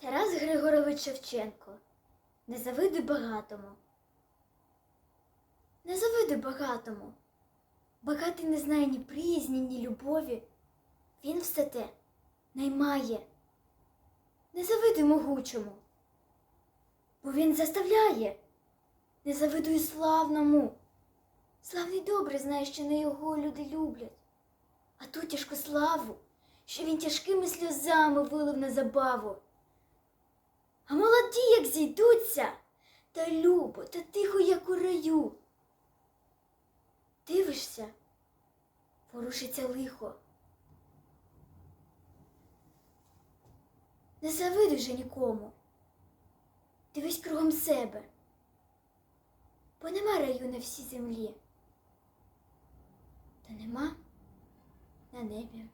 Тарас Григорович Шевченко. Не завидуй багатому. Не завидуй багатому. Багатий не знає ні приязні, ні любові. Він все те наймає. Не завидуй могучому, бо він заставляє. Не завидуй славному. Славний добре знає, що не його люди люблять. А ту тяжку славу, що він тяжкими сльозами вилив на забаву. Молоді, як зійдуться, та любо, та тихо, як у раю. Дивишся, ворушиться лихо. Не завидуй же нікому. Дивись кругом себе, бо нема раю на всій землі, та нема на небі.